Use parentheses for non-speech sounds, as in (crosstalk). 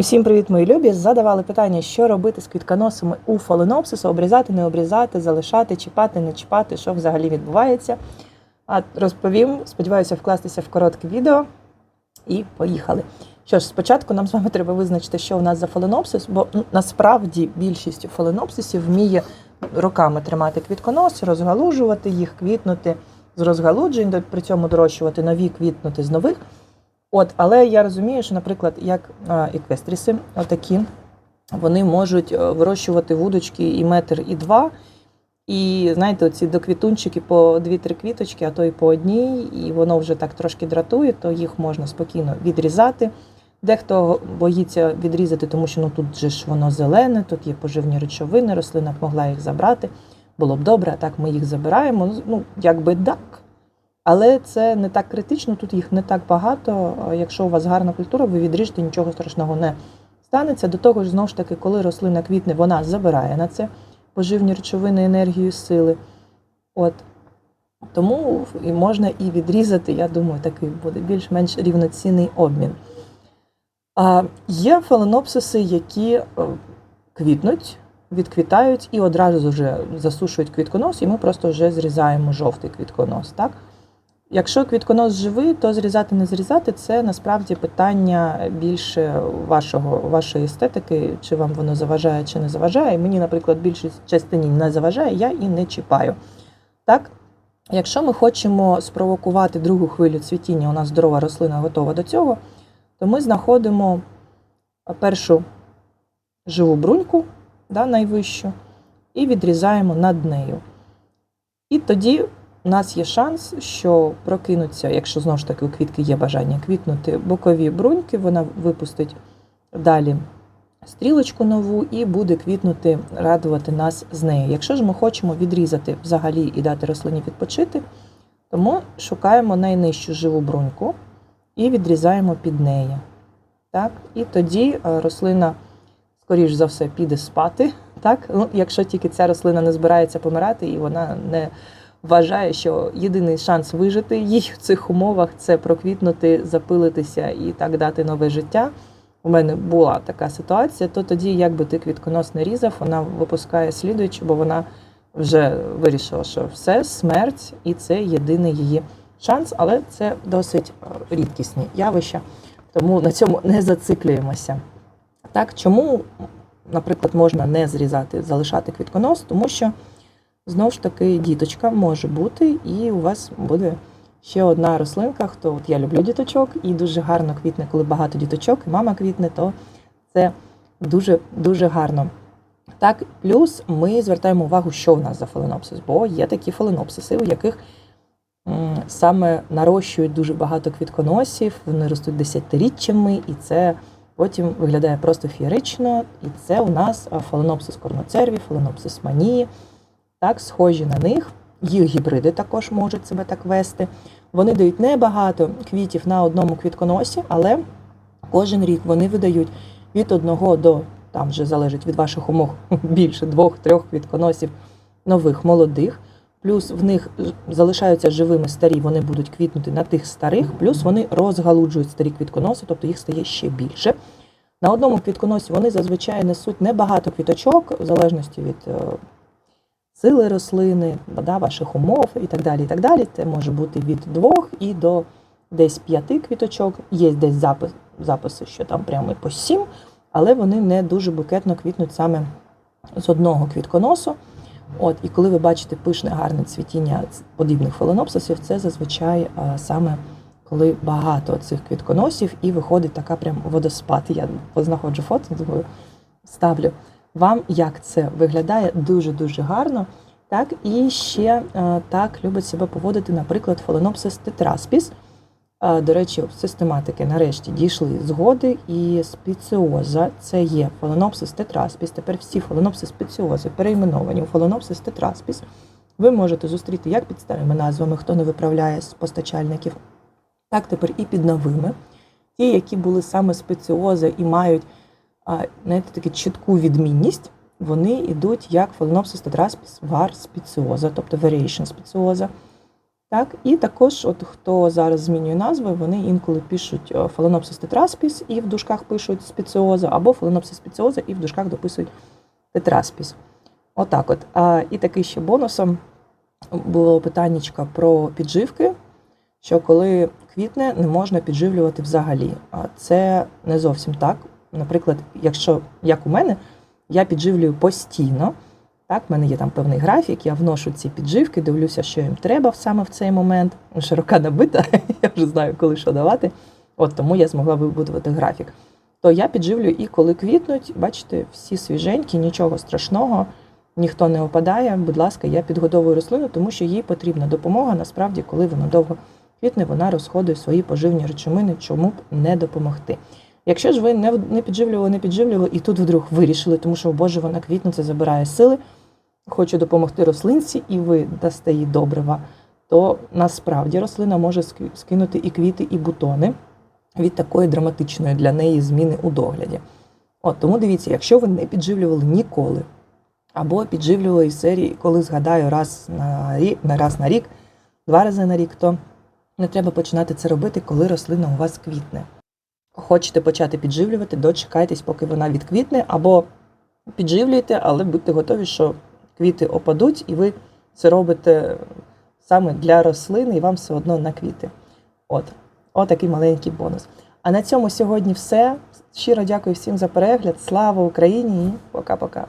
Усім привіт, мої любі! Задавали питання, що робити з квітконосами у фаленопсису, обрізати, не обрізати, залишати, чіпати, не чіпати, що взагалі відбувається. А розповім, сподіваюся, вкластися в коротке відео. І поїхали. Що ж, спочатку нам з вами треба визначити, що у нас за фаленопсис, бо ну, насправді більшість фаленопсисів вміє роками тримати квітконоси, розгалужувати їх, квітнути з розгалуджень, при цьому дорощувати нові, квітнути з нових. От, але я розумію, що, наприклад, як еквестріси, отакі, вони можуть е, вирощувати вудочки і метр, і два. І знаєте, оці доквітунчики по 2-3 квіточки, а то й по одній, і воно вже так трошки дратує, то їх можна спокійно відрізати. Дехто боїться відрізати, тому що ну тут же ж воно зелене, тут є поживні речовини, рослина б могла їх забрати. Було б добре, а так ми їх забираємо. Ну, якби так. Але це не так критично, тут їх не так багато. Якщо у вас гарна культура, ви відріжете, нічого страшного не станеться. До того ж, знову ж таки, коли рослина квітне, вона забирає на це поживні речовини, енергію, сили. От. Тому і можна і відрізати, я думаю, такий буде більш-менш рівноцінний обмін. А Є фаленопсиси, які е, квітнуть, відквітають і одразу вже засушують квітконос, і ми просто вже зрізаємо жовтий квітконос. Так? Якщо квітконос живий, то зрізати не зрізати це насправді питання більше вашого, вашої естетики, чи вам воно заважає, чи не заважає. Мені, наприклад, більшість частині не заважає, я і не чіпаю. Так? Якщо ми хочемо спровокувати другу хвилю цвітіння, у нас здорова рослина готова до цього, то ми знаходимо першу живу бруньку, да, найвищу, і відрізаємо над нею. І тоді у нас є шанс, що прокинуться, якщо знову ж таки у квітки є бажання квітнути бокові бруньки, вона випустить далі стрілочку нову і буде квітнути, радувати нас з нею. Якщо ж ми хочемо відрізати взагалі і дати рослині відпочити, то ми шукаємо найнижчу живу бруньку і відрізаємо під неї. Так? І тоді рослина, скоріш за все, піде спати. Так? Ну, Якщо тільки ця рослина не збирається помирати і вона не вважає, що єдиний шанс вижити їй в цих умовах це проквітнути, запилитися і так дати нове життя. У мене була така ситуація, то тоді, якби ти квітконос не різав, вона випускає слідуючу, бо вона вже вирішила, що все, смерть, і це єдиний її шанс, але це досить рідкісні явища, тому на цьому не зациклюємося. Так, чому, наприклад, можна не зрізати, залишати квітконос, тому що. Знову ж таки, діточка може бути, і у вас буде ще одна рослинка. Хто от я люблю діточок, і дуже гарно квітне, коли багато діточок, і мама квітне, то це дуже дуже гарно. Так, плюс ми звертаємо увагу, що в нас за фаленопсис, бо є такі фаленопсиси, у яких саме нарощують дуже багато квітконосів, вони ростуть десятиріччями, і це потім виглядає просто фієрично. І це у нас фаленопсис корноцерві, фаленопсис манії так, схожі на них. Їх гібриди також можуть себе так вести. Вони дають небагато квітів на одному квітконосі, але кожен рік вони видають від одного до, там вже залежить від ваших умов, (laughs) більше двох-трьох квітконосів нових молодих. Плюс в них залишаються живими старі, вони будуть квітнути на тих старих, плюс вони розгалуджують старі квітконоси, тобто їх стає ще більше. На одному квітконосі вони зазвичай несуть небагато квіточок, в залежності від сили рослини, да, ваших умов і так далі. і так далі. Це може бути від двох і до десь п'яти квіточок. Є десь запис, записи, що там прямо по сім, але вони не дуже букетно квітнуть саме з одного квітконосу. От, І коли ви бачите пишне гарне цвітіння подібних фаленопсисів, це зазвичай а, саме коли багато цих квітконосів і виходить така прям водоспад. Я познаходжу фото, думаю, ставлю вам, як це виглядає дуже-дуже гарно. Так, І ще е, так любить себе поводити, наприклад, фаленопсис тетраспіс. Е, до речі, систематики нарешті дійшли згоди, і спеціоза це є фаленопсис тетраспіс. Тепер всі фаленопси спеціози перейменовані у фаленопсис тетраспіс. Ви можете зустріти як під старими назвами, хто не виправляє з постачальників, так тепер і під новими. Ті, які були саме спеціози і мають знаєте, таку чітку відмінність, вони йдуть як Phalaenopsis tetraspis var speciosa, тобто variation speciosa. Так, і також, от хто зараз змінює назви, вони інколи пишуть е, фаленопсис тетраспіс і в дужках пишуть спеціоза, або фаленопсис спеціоза і в дужках дописують тетраспіс. Отак от. А, і такий ще бонусом було питаннячко про підживки, що коли квітне, не можна підживлювати взагалі. Це не зовсім так. Наприклад, якщо як у мене, я підживлюю постійно. Так, в мене є там певний графік, я вношу ці підживки, дивлюся, що їм треба саме в цей момент. Вже рука набита, (laughs) я вже знаю, коли що давати. От тому я змогла вибудувати графік. То я підживлюю і коли квітнуть, бачите, всі свіженькі, нічого страшного, ніхто не опадає. Будь ласка, я підгодовую рослину, тому що їй потрібна допомога. Насправді, коли вона довго квітне, вона розходує свої поживні речовини, чому б не допомогти. Якщо ж ви не, не підживлювали, не підживлювали, і тут вдруг вирішили, тому що, о Боже, вона квітне, це забирає сили, хочу допомогти рослинці, і ви дасте їй добрива, то насправді рослина може скинути і квіти, і бутони від такої драматичної для неї зміни у догляді. От тому дивіться, якщо ви не підживлювали ніколи, або підживлювали із серії, коли згадаю раз на рік, раз на рік, два рази на рік, то не треба починати це робити, коли рослина у вас квітне. Хочете почати підживлювати, дочекайтесь, поки вона відквітне, або підживлюйте, але будьте готові, що квіти опадуть, і ви це робите саме для рослини, і вам все одно на квіти. От, отакий маленький бонус. А на цьому сьогодні все. Щиро дякую всім за перегляд. Слава Україні і пока-пока.